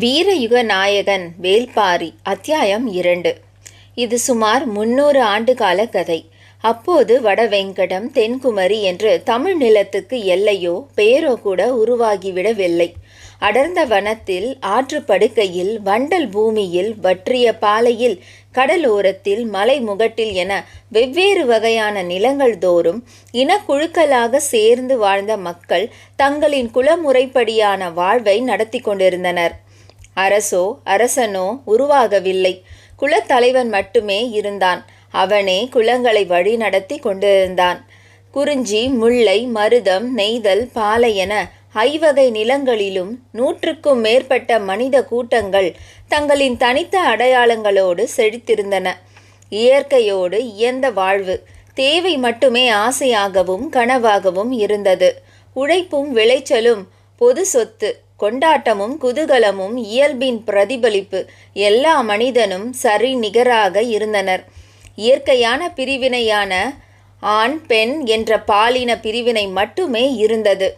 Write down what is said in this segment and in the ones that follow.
வீரயுக நாயகன் வேல்பாரி அத்தியாயம் இரண்டு. இது சுமார் முன்னூறு ஆண்டுகால கதை. அப்போது வடவெங்கடம் தென்குமரி என்று தமிழ் நிலத்துக்கு எல்லையோ பெயரோ கூட உருவாகிவிடவில்லை. அடர்ந்த வனத்தில் ஆற்றுப்படுக்கையில் வண்டல் பூமியில் வற்றிய பாலையில் கடலோரத்தில் மலை முகட்டில் என வெவ்வேறு வகையான நிலங்கள் தோறும் இனக்குழுக்களாக சேர்ந்து வாழ்ந்த மக்கள் தங்களின் குலமுறைப்படியான வாழ்வை நடத்தி கொண்டிருந்தனர். அரசோ அரசனோ உருவாகவில்லை. குலத்தலைவன் மட்டுமே இருந்தான். அவனே குலங்களை வழிநடத்தி கொண்டிருந்தான். குறிஞ்சி முல்லை மருதம் நெய்தல் பாலை என ஐவகை நிலங்களிலும் நூற்றுக்கும் மேற்பட்ட மனித கூட்டங்கள் தங்களின் தனித்த அடையாளங்களோடு செழித்திருந்தன. இயற்கையோடு இயந்த வாழ்வு தேவை மட்டுமே ஆசையாகவும் கனவாகவும் இருந்தது. உழைப்பும் விளைச்சலும் பொது சொத்து. கொண்டாட்டமும் குதூகலமும் இயல்பின் பிரதிபலிப்பு எல்லா மனிதனும் சரி நிகராக இருந்தனர். இயற்கையான பிரிவினையான ஆண் பெண் என்ற பாலின பிரிவினை மட்டுமே இருந்தது.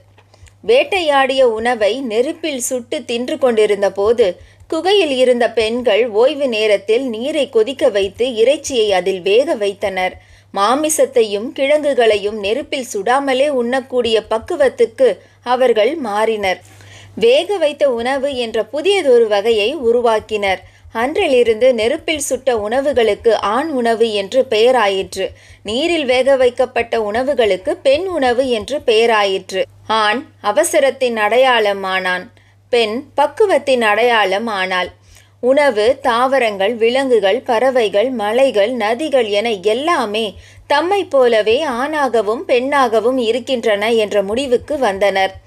வேட்டையாடிய உணவை நெருப்பில் சுட்டு தின்று கொண்டிருந்த போது குகையில் இருந்த பெண்கள் ஓய்வு நேரத்தில் நீரை கொதிக்க வைத்து இறைச்சியை அதில் வேக வைத்தனர். மாமிசத்தையும் கிழங்குகளையும் நெருப்பில் சுடாமலே உண்ணக்கூடிய பக்குவத்துக்கு அவர்கள் மாறினர். வேக வைத்த உணவு என்ற புதியதொரு வகையை உருவாக்கினர். அன்றிலிருந்து நெருப்பில் சுட்ட உணவுகளுக்கு ஆண் உணவு என்று பெயராயிற்று. நீரில் வேக வைக்கப்பட்ட உணவுகளுக்கு பெண் உணவு என்று பெயராயிற்று. ஆண் அவசரத்தின் அடையாளம் ஆனான். பெண் பக்குவத்தின் அடையாளம் ஆனாள். உணவு தாவரங்கள் விலங்குகள் பறவைகள் மலைகள் நதிகள் என எல்லாமே தம்மை போலவே ஆணாகவும் பெண்ணாகவும் இருக்கின்றன என்ற முடிவுக்கு வந்தனர்.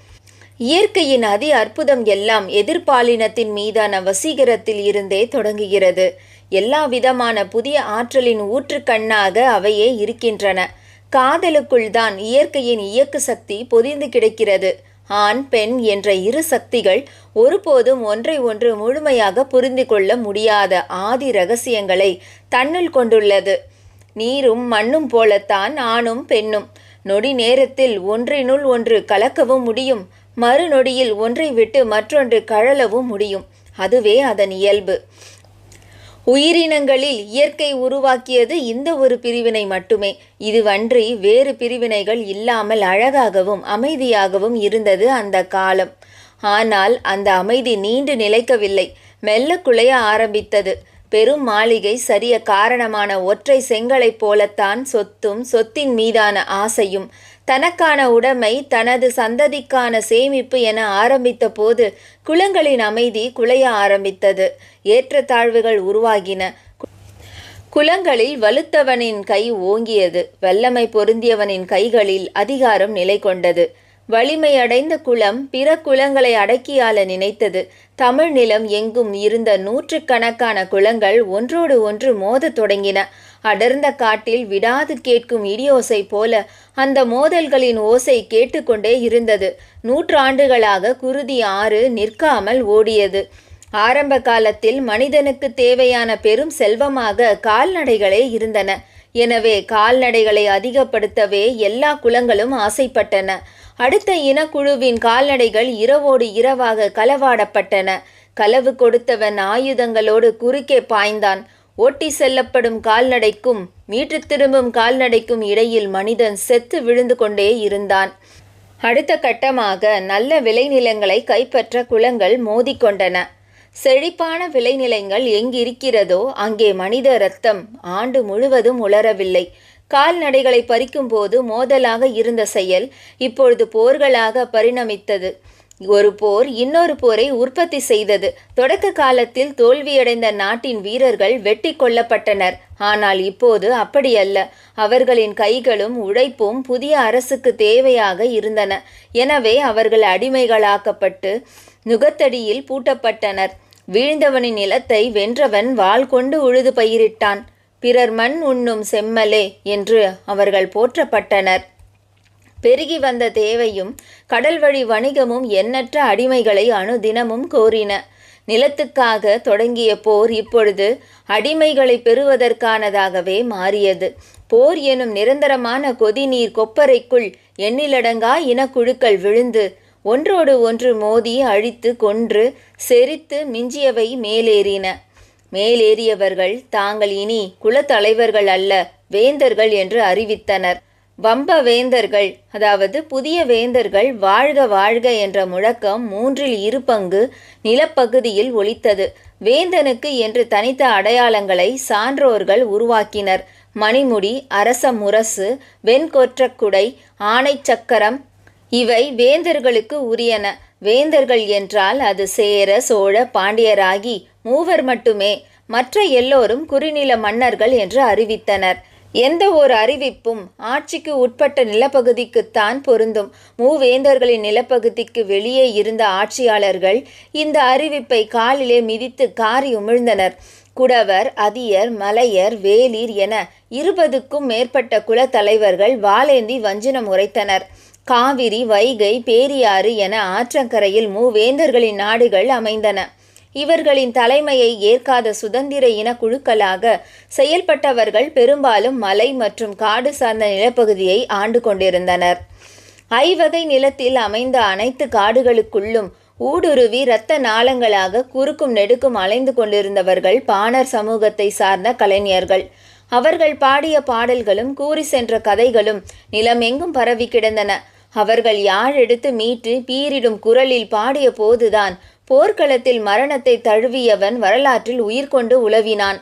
இயற்கையின் அதி அற்புதம் எல்லாம் எதிர்பாலினத்தின் மீதான வசீகரத்தில் இருந்தே தொடங்குகிறது. எல்லா விதமான புதிய ஆற்றலின் ஊற்றுக்கண்ணாக அவையே இருக்கின்றன. காதலுக்குள் தான் இயற்கையின் இயக்கு சக்தி பொதிந்து கிடக்கிறது. ஆண் பெண் என்ற இரு சக்திகள் ஒருபோதும் ஒன்றை ஒன்று முழுமையாக புரிந்து கொள்ள முடியாத ஆதி ரகசியங்களை தன்னுள் கொண்டுள்ளது. நீரும் மண்ணும் போலத்தான் ஆணும் பெண்ணும். நொடி நேரத்தில் ஒன்றினுள் ஒன்று கலக்கவும் முடியும். மறுநொடியில் ஒன்றை விட்டு மற்றொன்று கழலவும் முடியும். அதுவே அதன் இயல்பு. உயிரினங்களில் இயற்கை உருவாக்கியது இந்த ஒரு பிரிவினை மட்டுமே. இதுவன்றி வேறு பிரிவினைகள் இல்லாமல் அழகாகவும் அமைதியாகவும் இருந்தது அந்த காலம். ஆனால் அந்த அமைதி நீண்டு நிலைக்கவில்லை. மெல்ல குலைய ஆரம்பித்தது. பெரும் மாளிகை சரிய காரணமான ஒற்றை செங்கலைப் போலத்தான் சொத்தும் சொத்தின் மீதான ஆசையும் தனக்கான உடைமை தனது சந்ததிக்கான சேமிப்பு என ஆரம்பித்த போது குளங்களின் அமைதி குலைய ஆரம்பித்தது. ஏற்றத்தாழ்வுகள் உருவாகின. குலங்களில் வலுத்தவனின் கை ஓங்கியது. வல்லமை பொருந்தியவனின் கைகளில் அதிகாரம் நிலை கொண்டது வலிமையடைந்த குலம் பிற குலங்களை அடக்கியால நினைத்தது. தமிழ் நிலம் எங்கும் இருந்த நூற்றுக்கணக்கான குலங்கள் ஒன்றோடு ஒன்று மோதத் தொடங்கின. அடர்ந்த காட்டில் விடாது கேட்கும் இடியோசை போல அந்த மோதல்களின் ஓசை கேட்டுக்கொண்டே இருந்தது. நூற்றாண்டுகளாக குருதி ஆறு நிற்காமல் ஓடியது. ஆரம்ப காலத்தில் மனிதனுக்கு தேவையான பெரும் செல்வமாக கால்நடைகளே இருந்தன. எனவே கால்நடைகளை அதிகப்படுத்தவே எல்லா குலங்களும் ஆசைப்பட்டன. அடுத்த இனக்குழுவின் கால்நடைகள் இரவோடு இரவாக களவாடப்பட்டன. களவு கொடுத்தவன் ஆயுதங்களோடு குறுக்கே பாய்ந்தான். ஓட்டி செல்லப்படும் கால்நடைக்கும் மீட்டு திரும்பும் கால்நடைக்கும் இடையில் மனிதன் செத்து விழுந்து கொண்டே இருந்தான். அடுத்த கட்டமாக நல்ல விளைநிலங்களை கைப்பற்ற குளங்கள் மோதிக்கொண்டன செழிப்பான விளைநிலங்கள் எங்கிருக்கிறதோ அங்கே மனித ரத்தம் ஆண்டு முழுவதும் உலரவில்லை. கால்நடைகளை பறிக்கும்போது மோதலாக இருந்த செயல் இப்பொழுது போர்களாக பரிணமித்தது. ஒரு போர் இன்னொரு போரை உற்பத்தி செய்தது. தொடக்க காலத்தில் தோல்வியடைந்த நாட்டின் வீரர்கள் வெட்டி கொல்லப்பட்டனர். ஆனால் இப்போது அப்படியல்ல அவர்களின் கைகளும் உழைப்பும் புதிய அரசுக்கு தேவையாக இருந்தன. எனவே அவர்கள் அடிமைகளாக்கப்பட்டு நுகத்தடியில் பூட்டப்பட்டனர். வீழ்ந்தவனின் நிலத்தை வென்றவன் வாள் கொண்டு உழுது பயிரிட்டான். பிறர் மண் உண்ணும் செம்மலே என்று அவர்கள் போற்றப்பட்டனர். பெருகி வந்த தேவையும் கடல் வழி வணிகமும் எண்ணற்ற அடிமைகளை அணுதினமும் கோரின. நிலத்துக்காக தொடங்கிய போர் இப்பொழுது அடிமைகளை பெறுவதற்கானதாகவே மாறியது. போர் எனும் நிரந்தரமான கொதிநீர் கொப்பரைக்குள் எண்ணிலடங்கா இனக்குழுக்கள் விழுந்து ஒன்றோடு ஒன்று மோதி அழித்து கொன்று செரித்து மிஞ்சியவை மேலேறின. மேலேறியவர்கள் தாங்கள் இனி குலத்தலைவர்கள் அல்ல வேந்தர்கள் என்று அறிவித்தனர். வம்ப வேந்தர்கள் அதாவது புதிய வேந்தர்கள் வாழ்க வாழ்க என்ற முழக்கம் மூன்றில் இரு பங்கு நிலப்பகுதியில் ஒலித்தது. வேந்தனுக்கு என்று தனித்த அடையாளங்களை சான்றோர்கள் உருவாக்கினர். மணிமுடி அரச முரசு வெண்கொற்றக்குடை ஆணை சக்கரம் இவை வேந்தர்களுக்கு உரியன. வேந்தர்கள் என்றால் அது சேர சோழ பாண்டியராகி மூவர் மட்டுமே. மற்ற எல்லோரும் குறுநில மன்னர்கள் என்று அறிவித்தனர். எந்த ஒரு அறிவிப்பும் ஆட்சிக்கு உட்பட்ட நிலப்பகுதிக்குத்தான் பொருந்தும். மூவேந்தர்களின் நிலப்பகுதிக்கு வெளியே இருந்த ஆட்சியாளர்கள் இந்த அறிவிப்பை காலிலே மிதித்து காரி உமிழ்ந்தனர். குடவர் அதியர் மலையர் வேலிர் என இருபதுக்கும் மேற்பட்ட குலத்தலைவர்கள் வாளேந்தி வஞ்சனம் உரைத்தனர். காவிரி வைகை பேரியாறு என ஆற்றங்கரையில் மூவேந்தர்களின் நாடுகள் அமைந்தன. இவர்களின் தலைமையை ஏற்காத சுதந்திர இன குழுக்களாக செயல்பட்டவர்கள் பெரும்பாலும் மலை மற்றும் காடு சார்ந்த நிலப்பகுதியை ஆண்டு கொண்டிருந்தனர். ஐவகை நிலத்தில் அமைந்த அனைத்து காடுகளுக்குள்ளும் ஊடுருவி இரத்த நாளங்களாக குறுக்கும் நெடுக்கும் அலைந்து கொண்டிருந்தவர்கள் பாணர் சமூகத்தை சார்ந்த கலைஞர்கள். அவர்கள் பாடிய பாடல்களும் கூறி சென்ற கதைகளும் நிலமெங்கும் பரவி கிடந்தன. அவர்கள் யாழ் எடுத்து மீட்டு பீரிடும் குரலில் பாடிய போதுதான் போர்க்களத்தில் மரணத்தை தழுவியவன் வரலாற்றில் உயிர் கொண்டு உலவினான்.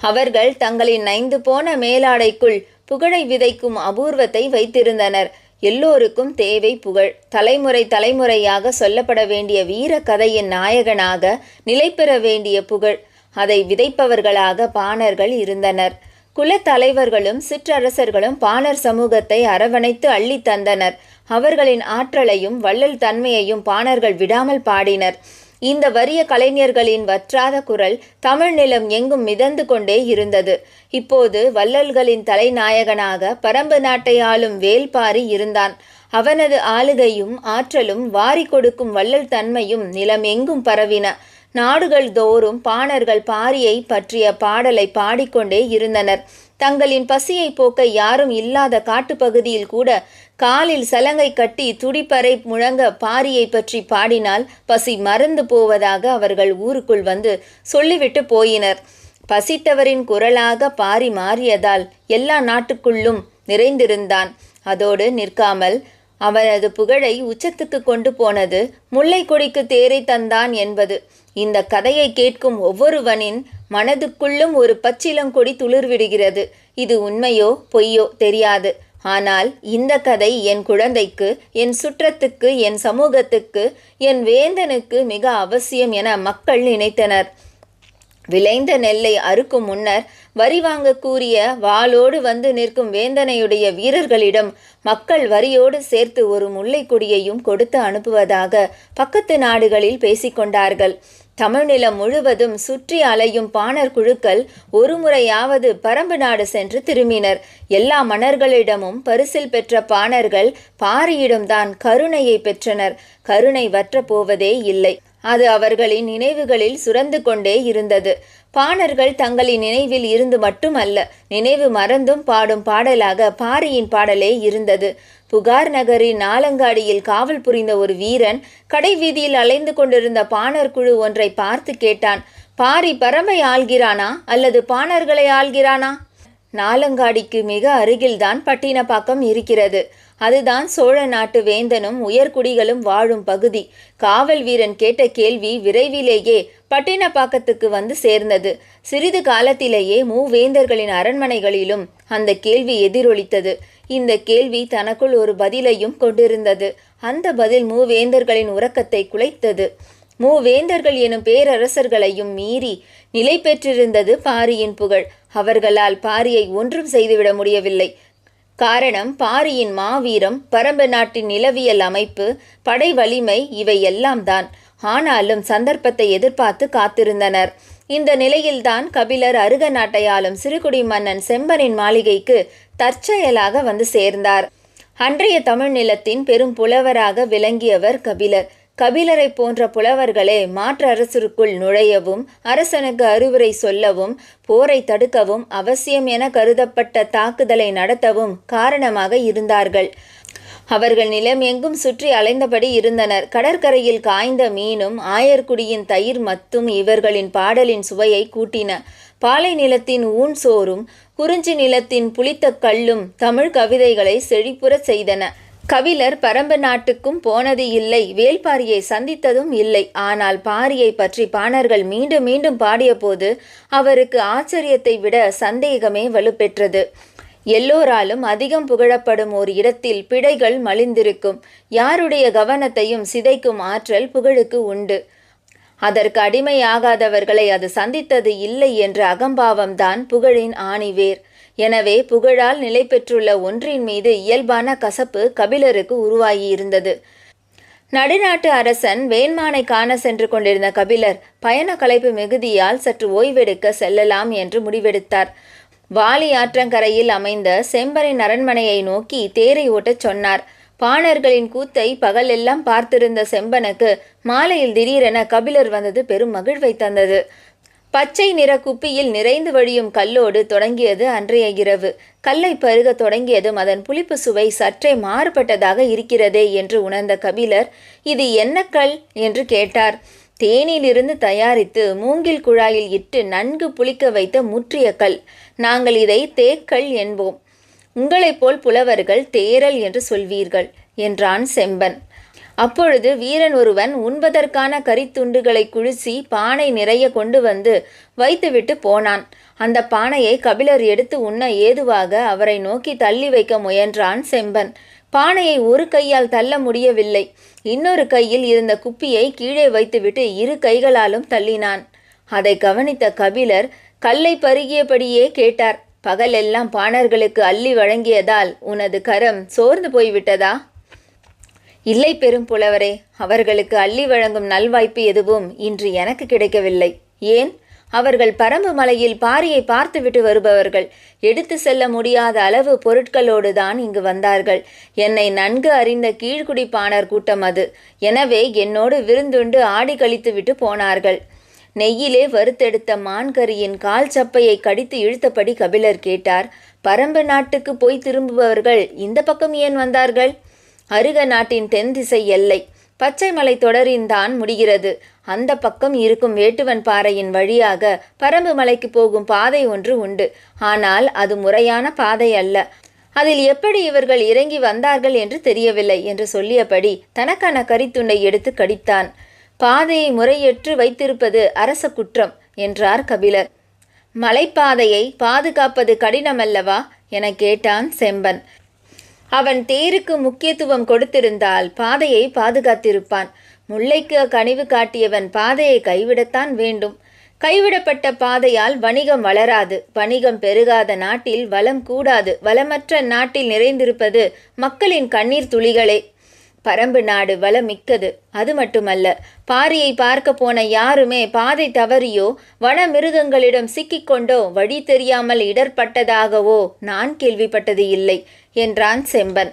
அவர்கள் தங்களின் நைந்து போன மேலாடைக்குள் புகழை விதைக்கும் அபூர்வத்தை வைத்திருந்தனர். எல்லோருக்கும் தேவை புகழ். தலைமுறை தலைமுறையாக சொல்லப்பட வேண்டிய வீர கதையின் நாயகனாக நிலை பெற வேண்டிய புகழ். அதை விதைப்பவர்களாக பாணர்கள் இருந்தனர். குலத்தலைவர்களும் சிற்றரசர்களும் பாணர் சமூகத்தை அரவணைத்து அள்ளி தந்தனர். அவர்களின் ஆற்றலையும் வள்ளல் தன்மையையும் பாணர்கள் விடாமல் பாடினர். இந்த வறிய கலைஞர்களின் வற்றாத குரல் தமிழ் நிலம் எங்கும் மிதந்து கொண்டே இருந்தது. இப்போது வள்ளல்களின் தலைநாயகனாக பரம்பு நாட்டை ஆளும் வேல்பாரி இருந்தான். அவனது ஆளுகையும் ஆற்றலும் வாரி கொடுக்கும் வள்ளல் தன்மையும் நிலம் எங்கும் பரவின. நாடுகள் தோறும் பாணர்கள் பாரியை பற்றிய பாடலை பாடிக்கொண்டே இருந்தனர். தங்களின் பசியை போக்க யாரும் இல்லாத காட்டுப்பகுதியில் கூட காலில் சலங்கை கட்டி துடிப்பறை முழங்க பாரியை பற்றி பாடினால் பசி மறந்து போவதாக அவர்கள் ஊருக்குள் வந்து சொல்லிவிட்டு போயினர். பசித்தவரின் குரலாக பாரி மாறியதால் எல்லா நாட்டுக்குள்ளும் நிறைந்திருந்தான். அதோடு நிற்காமல் அவனது புகழை உச்சத்துக்கு கொண்டு போனது முல்லை கொடிக்கு தேரை தந்தான் என்பது. இந்த கதையை கேட்கும் ஒவ்வொருவனின் மனதுக்குள்ளும் ஒரு பச்சிலங்கொடி துளிர்விடுகிறது. இது உண்மையோ பொய்யோ தெரியாது. ஆனால் இந்த கதை என் குழந்தைக்கு என் சுற்றத்துக்கு என் சமூகத்துக்கு என் வேந்தனுக்கு மிக அவசியம் என மக்கள் நினைத்தனர். விளைந்த நெல்லை அறுக்கும் முன்னர் வரி வாங்க கூறிய வாளோடு வந்து நிற்கும் வேந்தனையுடைய வீரர்களிடம் மக்கள் வரியோடு சேர்த்து ஒரு முல்லை கொடியையும் கொடுத்து அனுப்புவதாக பக்கத்து நாடுகளில் பேசிக்கொண்டார்கள். தமிழ்நிலம் முழுவதும் சுற்றி அலையும் பாணர் குழுக்கள் ஒரு முறையாவது பரம்பு நாடு சென்று திரும்பினர். எல்லா மன்னர்களிடமும் பரிசில் பெற்ற பாணர்கள் பாரியிடம்தான் கருணையை பெற்றனர். கருணை வற்ற போவதே இல்லை. அது அவர்களின் நினைவுகளில் சுரந்து கொண்டே இருந்தது. பாணர்கள் தங்களின் நினைவில் இருந்து மட்டுமல்ல நினைவு மறந்தும் பாடும் பாடலாக பாரியின் பாடலே இருந்தது. புகார் நகரின் நாலங்காடியில் காவல் புரிந்த ஒரு வீரன் கடை வீதியில் அலைந்து கொண்டிருந்த பாணர் குழு ஒன்றை பார்த்து கேட்டான். பாரி பரம்பை ஆள்கிறானா? அல்லது பாணர்களை ஆள்கிறானா? நாலங்காடிக்கு மிக அருகில்தான் பட்டினப்பாக்கம் இருக்கிறது. அதுதான் சோழ நாட்டு வேந்தனும் உயர்குடிகளும் வாழும் பகுதி. காவல் வீரன் கேட்ட கேள்வி விரைவிலேயே பட்டினப்பாக்கத்துக்கு வந்து சேர்ந்தது. சிறிது காலத்திலேயே மூவேந்தர்களின் அரண்மனைகளிலும் அந்த கேள்வி எதிரொலித்தது. இந்த கேள்வி தனக்குள் ஒரு பதிலையும் கொண்டிருந்தது. அந்த பதில் மூவேந்தர்களின் உறக்கத்தை குலைத்தது. மூவேந்தர்கள் எனும் பேரரசர்களையும் மீறி நிலை பெற்றிருந்தது பாரியின் புகழ். அவர்களால் பாரியை ஒன்றும் செய்துவிட முடியவில்லை. காரணம் பாரியின் மாவீரம் பரம்பு நாட்டின் நிலவியல் அமைப்பு படை வலிமை இவை எல்லாம் தான். ஆனாலும் சந்தர்ப்பத்தை எதிர்பார்த்து காத்திருந்தனர். இந்த நிலையில்தான் கபிலர் அருக நாட்டை ஆளும் சிறுகுடி மன்னன் செம்பனின் மாளிகைக்கு தற்செயலாக வந்து சேர்ந்தார். அன்றைய தமிழ் நிலத்தின் பெரும் புலவராக விளங்கியவர் கபிலர். கபிலரை போன்ற புலவர்களே மாற்று அரசருக்குள் நுழையவும் அரசனுக்கு அறிவுரை சொல்லவும் போரை தடுக்கவும் அவசியம் என கருதப்பட்ட தாக்குதலை நடத்தவும் காரணமாக இருந்தார்கள். அவர்கள் நிலம் எங்கும் சுற்றி அலைந்தபடி இருந்தனர். கடற்கரையில் காய்ந்த மீனும் ஆயர்குடியின் தயிர் மத்தும் இவர்களின் பாடலின் சுவையை கூட்டின. பாலை நிலத்தின் ஊன் சோறும் குறிஞ்சி நிலத்தின் புளித்த கல்லும் தமிழ் கவிதைகளை செழிப்புறச் செய்தன. கபிலர் பரம்பு நாட்டுக்கும் போனது இல்லை. வேல்பாரியை சந்தித்ததும் இல்லை. ஆனால் பாரியை பற்றி பாணர்கள் மீண்டும் மீண்டும் பாடியபோது அவருக்கு ஆச்சரியத்தை விட சந்தேகமே வலுப்பெற்றது. எல்லோராலும் அதிகம் புகழப்படும் ஒரு இடத்தில் பிழைகள் மலிந்திருக்கும். யாருடைய கவனத்தையும் சிதைக்கும் ஆற்றல் புகழுக்கு உண்டு. அதற்கு அடிமையாகாதவர்களை அது சந்தித்தது இல்லை என்ற அகம்பாவம்தான் புகழின் ஆணிவேர். எனவே புகழால் நிலை பெற்றுள்ள ஒன்றின் மீது இயல்பான கசப்பு கபிலருக்கு உருவாகியிருந்தது. நடுநாட்டு அரசன் வேண்மானை காண சென்று கொண்டிருந்த கபிலர் பயண கலைப்பு மிகுதியால் சற்று ஓய்வெடுக்க செல்லலாம் என்று முடிவெடுத்தார். வாலி ஆற்றங்கரையில் அமைந்த செம்பரின் அரண்மனையை நோக்கி தேரை ஓட்டச் சொன்னார். பாணர்களின் கூத்தை பகலெல்லாம் பார்த்திருந்த செம்பனுக்கு மாலையில் திடீரென கபிலர் வந்தது பெரும் மகிழ்வை தந்தது. பச்சை நிற குப்பியில் நிறைந்து வழியும் கல்லோடு தொடங்கியது அன்றைய இரவு. கல்லை பருக தொடங்கியதும் அதன் புளிப்பு சுவை சற்றே மாறுபட்டதாக இருக்கிறதே என்று உணர்ந்த கபிலர் இது என்ன கல்? என்று கேட்டார். தேனிலிருந்து தயாரித்து மூங்கில் குழாயில் இட்டு நன்கு புளிக்க வைத்த முற்றிய கல். நாங்கள் இதை தேக்கல் என்போம். உங்களைப் போல் புலவர்கள் தேரல் என்று சொல்வீர்கள் என்றான் செம்பன். அப்பொழுது வீரன் ஒருவன் உண்பதற்கான கரித்துண்டுகளை குழிசி பானை நிறைய கொண்டு வந்து வைத்துவிட்டு போனான். அந்த பானையை கபிலர் எடுத்து உண்ண ஏதுவாக அவரை நோக்கி தள்ளி வைக்க முயன்றான் செம்பன். பானையை ஒரு கையால் தள்ள முடியவில்லை. இன்னொரு கையில் இருந்த குப்பியை கீழே வைத்துவிட்டு இரு கைகளாலும் தள்ளினான். அதை கவனித்த கபிலர் கல்லை பருகியபடியே கேட்டார் பகலெல்லாம் பாணர்களுக்கு அள்ளி வழங்கியதால் உனது கரம் சோர்ந்து போய்விட்டதா? இல்லை பெரும் புலவரே அவர்களுக்கு அள்ளி வழங்கும் நல்வாய்ப்பு எதுவும் இன்று எனக்கு கிடைக்கவில்லை. ஏன்? அவர்கள் பரம்பு மலையில் பாரியை பார்த்துவிட்டு வருபவர்கள். எடுத்து செல்ல முடியாத அளவு பொருட்களோடு தான் இங்கு வந்தார்கள். என்னை நன்கு அறிந்த கீழ்குடிப்பாணர் கூட்டம் அது. எனவே என்னோடு விருந்துண்டு ஆடி கழித்துவிட்டு போனார்கள். நெய்யிலே வறுத்தெடுத்த மான்கரியின் கால் சப்பையை கடித்து இழுத்தபடி கபிலர் கேட்டார் பரம்பு நாட்டுக்கு போய் திரும்புபவர்கள் இந்த பக்கம் ஏன் வந்தார்கள்? அருக நாட்டின் தென் திசை எல்லை. பச்சை மலை தொடரின்தான் முடிகிறது. அந்த பக்கம் இருக்கும் வேட்டுவன் பாறையின் வழியாக பரம்பு மலைக்கு போகும் பாதை ஒன்று உண்டு. ஆனால் அது முறையான பாதை அல்ல. அதில் எப்படி இவர்கள் இறங்கி வந்தார்கள் என்று தெரியவில்லை என்று சொல்லியபடி தனக்கான கரித்துண்டை எடுத்து கடித்தான். பாதையை முறையற்று வைத்திருப்பது அரச குற்றம் என்றார் கபிலர். மலைப்பாதையை பாதுகாப்பது கடினமல்லவா? என கேட்டான் செம்பன். அவன் தேருக்கு முக்கியத்துவம் கொடுத்திருந்தால் பாதையை பாதுகாத்திருப்பான். முல்லைக்கு கனிவு காட்டியவன் பாதையை கைவிடத்தான் வேண்டும். கைவிடப்பட்ட பாதையால் வணிகம் வளராது. வணிகம் பெருகாத நாட்டில் வளம் கூடாது. வளமற்ற நாட்டில் நிறைந்திருப்பது மக்களின் கண்ணீர் துளிகளே. பரம்பு நாடு வளமிக்கது. அது மட்டுமல்ல பாரியை பார்க்க போன யாருமே பாதை தவறியோ வன மிருகங்களிடம் சிக்கிக்கொண்டோ வழி தெரியாமல் இடர்பட்டதாகவோ நான் கேள்விப்பட்டது இல்லை என்றான் செம்பன்.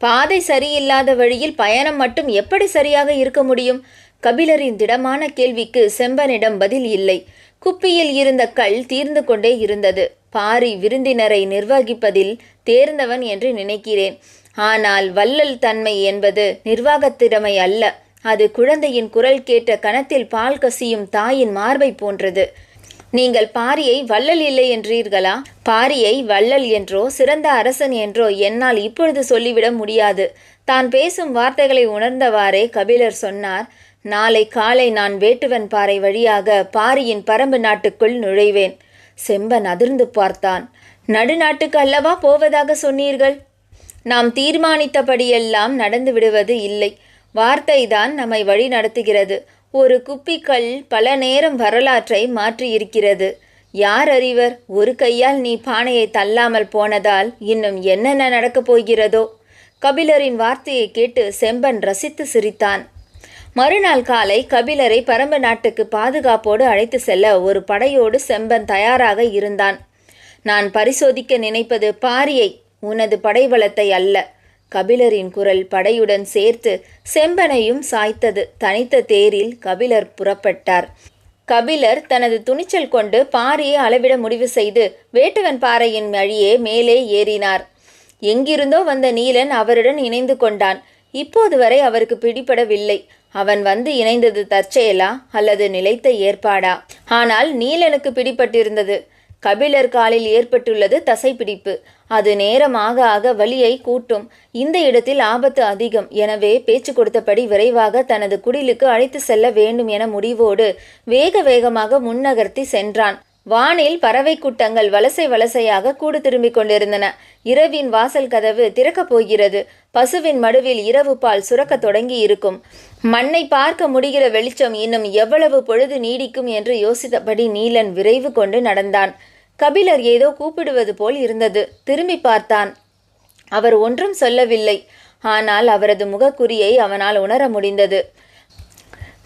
பாதை சரியில்லாத வழியில் பயணம் மட்டும் எப்படி சரியாக இருக்க முடியும்? கபிலரின் திடமான கேள்விக்கு செம்பனிடம் பதில் இல்லை. குப்பியில் இருந்த கல் தீர்ந்து கொண்டே இருந்தது. பாரி விருந்தினரை நிர்வகிப்பதில் தேர்ந்தவன் என்று நினைக்கிறேன். ஆனால் வள்ளல் தன்மை என்பது நிர்வாகத்திறமை அல்ல. அது குழந்தையின் குரல் கேட்ட கணத்தில் பால் கசியும் தாயின் மார்பை போன்றது. நீங்கள் பாரியை வள்ளல் இல்லை என்றீர்களா? பாரியை வள்ளல் என்றோ சிறந்த அரசன் என்றோ என்னால் இப்பொழுது சொல்லிவிட முடியாது. தான் பேசும் வார்த்தைகளை உணர்ந்தவாறே கபிலர் சொன்னார் நாளை காலை நான் வேட்டுவன் பாறை வழியாக பாரியின் பரம்பு நாட்டுக்குள் நுழைவேன். செம்பன் அதிர்ந்து பார்த்தான். நடுநாட்டுக்கு அல்லவா போவதாக சொன்னீர்கள்? நாம் தீர்மானித்தபடியெல்லாம் நடந்து விடுவது இல்லை. வார்த்தைதான் நம்மை வழி நடத்துகிறது ஒரு குப்பிக்கல் பல நேரம் வரலாற்றை மாற்றியிருக்கிறது. யார் அறிவர்? ஒரு கையால் நீ பானையை தள்ளாமல் போனதால் இன்னும் என்னென்ன நடக்கப் போகிறதோ? கபிலரின் வார்த்தையை கேட்டு செம்பன் ரசித்து சிரித்தான். மறுநாள் காலை கபிலரை பரம்பு நாட்டுக்கு பாதுகாப்போடு அழைத்து செல்ல ஒரு படையோடு செம்பன் தயாராக இருந்தான். நான் பரிசோதிக்க நினைப்பது பாரியை உனது படைபலத்தை அல்ல. கபிலரின் குரல் படையுடன் சேர்த்து செம்பனையும் சாய்த்தது. தனித்த தேரில் கபிலர் புறப்பட்டார். கபிலர் தனது துணிச்சல் கொண்டு பாரியை அளவிட முடிவு செய்து வேட்டுவன் பாறையின் வழியே மேலே ஏறினார். எங்கிருந்தோ வந்த நீலன் அவருடன் இணைந்து கொண்டான். இப்போது வரை அவருக்கு பிடிபடவில்லை. அவன் வந்து இணைந்தது தற்செயலா அல்லது நிலைத்த ஏற்பாடா? ஆனால் நீலனுக்கு பிடிபட்டிருந்தது. கபிலர் காலில் ஏற்பட்டுள்ளது தசைப்பிடிப்பு. அது நேரமாக ஆக வலியை கூட்டும். இந்த இடத்தில் ஆபத்து அதிகம். எனவே பேச்சு கொடுத்தபடி விரைவாக தனது குடிலுக்கு அழைத்து செல்ல வேண்டும் என முடிவோடு வேக வேகமாக முன்னகர்த்தி சென்றான். வானில் பறவை கூட்டங்கள் வலசை வலசையாக கூடு திரும்பிக் கொண்டிருந்தன. இரவின் வாசல் கதவு திறக்கப் போகிறது. பசுவின் மடுவில் இரவு பால் சுரக்க தொடங்கி இருக்கும் மண்ணை பார்க்க முடிகிற வெளிச்சம் இன்னும் எவ்வளவு பொழுது நீடிக்கும் என்று யோசித்தபடி நீலன் விரைவு கொண்டு நடந்தான். கபிலர் ஏதோ கூப்பிடுவது போல் இருந்தது. திரும்பி பார்த்தான். அவர் ஒன்றும் சொல்லவில்லை. ஆனால் அவரது முகக்குறியை அவனால் உணர முடிந்தது.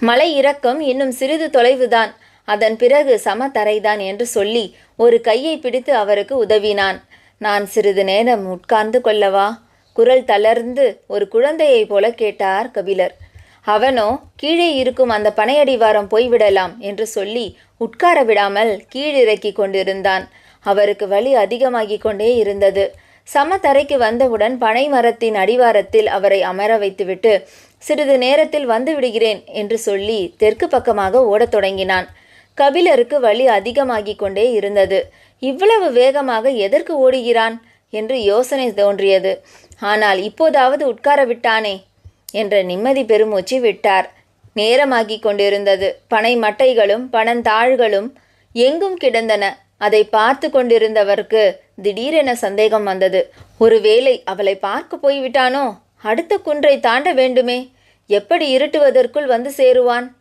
மலை இறக்கம் இன்னும் சிறிது தொலைவுதான். அதன் பிறகு சம தரைதான் என்று சொல்லி ஒரு கையை பிடித்து அவருக்கு உதவினான். நான் சிறிது நேரம் உட்கார்ந்து கொள்ளவா? குரல் தளர்ந்து ஒரு குழந்தையைப் போல கேட்டார் கபிலர். அவனோ கீழே இருக்கும் அந்த பனையடிவாரம் போய்விடலாம் என்று சொல்லி உட்கார விடாமல் கீழிறக்கி கொண்டிருந்தான். அவருக்கு வலி அதிகமாகிக் கொண்டே இருந்தது. சமதரைக்கு வந்தவுடன் பனை மரத்தின் அடிவாரத்தில் அவரை அமர வைத்துவிட்டு சிறிது நேரத்தில் வந்து விடுகிறேன் என்று சொல்லி தெற்கு பக்கமாக ஓடத் தொடங்கினான். கபிலருக்கு வலி அதிகமாகிக் கொண்டே இருந்தது. இவ்வளவு வேகமாக எதற்கு ஓடுகிறான்? என்று யோசனை தோன்றியது. ஆனால் இப்போதாவது உட்கார விட்டானே என்ற நிம்மதி பெருமூச்சு விட்டார். நேரமாகிக் கொண்டிருந்தது. பனை மட்டைகளும் பணந்தாள்களும் எங்கும் கிடந்தன. அதை பார்த்து கொண்டிருந்தவருக்கு திடீரென சந்தேகம் வந்தது. ஒருவேளை அவளை பார்க்க போய்விட்டானோ? அடுத்த குன்றை தாண்ட வேண்டுமே. எப்படி இருட்டுவதற்குள் வந்து சேருவான்?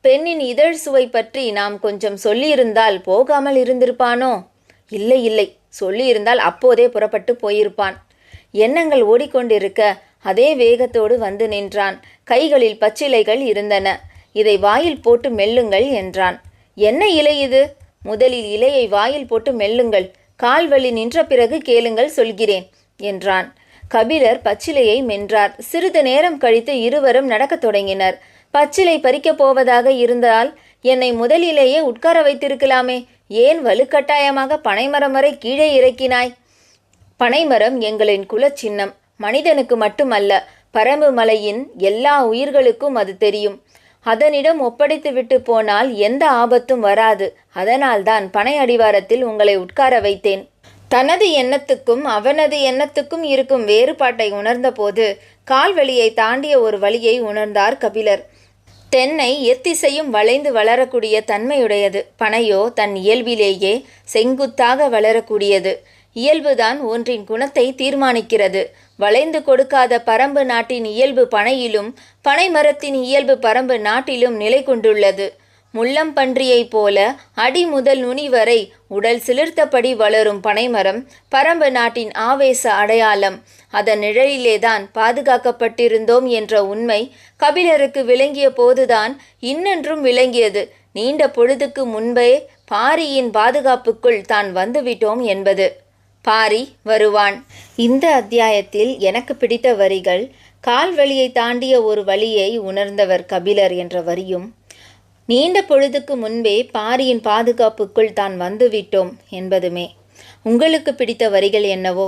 பெண்ணின் இதழ் சுவை பற்றி நாம் கொஞ்சம் சொல்லியிருந்தால் போகாமல் இருந்திருப்பானோ? இல்லை இல்லை. சொல்லியிருந்தால் அப்போதே புறப்பட்டு போயிருப்பான். எண்ணங்கள் ஓடிக்கொண்டிருக்க அதே வேகத்தோடு வந்து நின்றான். கைகளில் பச்சிலைகள் இருந்தன. இதை வாயில் போட்டு மெல்லுங்கள் என்றான். என்ன இலை இது? முதலில் இலையை வாயில் போட்டு மெல்லுங்கள். கால்வழி நின்ற பிறகு கேளுங்கள் சொல்கிறேன் என்றான். கபிலர் பச்சிலையை மென்றார். சிறிது நேரம் கழித்து இருவரும் நடக்கத் தொடங்கினர். பச்சிலை பறிக்கப் போவதாக இருந்தால் என்னை முதலிலேயே உட்கார வைத்திருக்கலாமே. ஏன் வலுக்கட்டாயமாக பனைமரம் வரை கீழே இறக்கினாய்? பனைமரம் எங்களின் குலச்சின்னம். மனிதனுக்கு மட்டுமல்ல பரம்பு மலையின் எல்லா உயிர்களுக்கும் அது தெரியும். அதனிடம் ஒப்படைத்து விட்டு போனால் எந்த ஆபத்தும் வராது. அதனால்தான் பனை அடிவாரத்தில் உங்களை உட்கார வைத்தேன். தனது எண்ணத்துக்கும் அவனது எண்ணத்துக்கும் இருக்கும் வேறுபாட்டை உணர்ந்தபோது கால்வெளியை தாண்டிய ஒரு வழியை உணர்ந்தார் கபிலர். தென்னை எத்திசையும் வளைந்து வளரக்கூடிய தன்மையுடையது. பனையோ தன் இயல்பிலேயே செங்குத்தாக வளரக்கூடியது. இயல்புதான் ஒன்றின் குணத்தை தீர்மானிக்கிறது. வளைந்து கொடுக்காத பரம்பு நாட்டின் இயல்பு பனையிலும் பனை மரத்தின் இயல்பு பரம்பு நாட்டிலும் நிலை கொண்டுள்ளது. முள்ளம் பன்றியைப் போல அடி முதல் நுனி வரை உடல் சிலிர்த்தபடி வளரும் பனைமரம் பரம்பு நாட்டின் ஆவேச அடையாளம். அதன் நிழலிலேதான் பாதுகாக்கப்பட்டிருந்தோம் என்ற உண்மை கபிலருக்கு விளங்கிய போதுதான் இன்னென்றும் விளங்கியது. நீண்ட பொழுதுக்கு முன்பே பாரியின் பாதுகாப்புக்குள் தான் வந்துவிட்டோம் என்பது. பாரி வருவான். இந்த அத்தியாயத்தில் எனக்கு பிடித்த வரிகள் கால்வழியை தாண்டிய ஒரு வழியை உணர்ந்தவர் கபிலர் என்ற வரியும் நீண்ட பொழுதுக்கு முன்பே பாரியின் பாதுகாப்புக்குள் தான் வந்துவிட்டோம் என்பதுமே. உங்களுக்கு பிடித்த வரிகள் என்னவோ?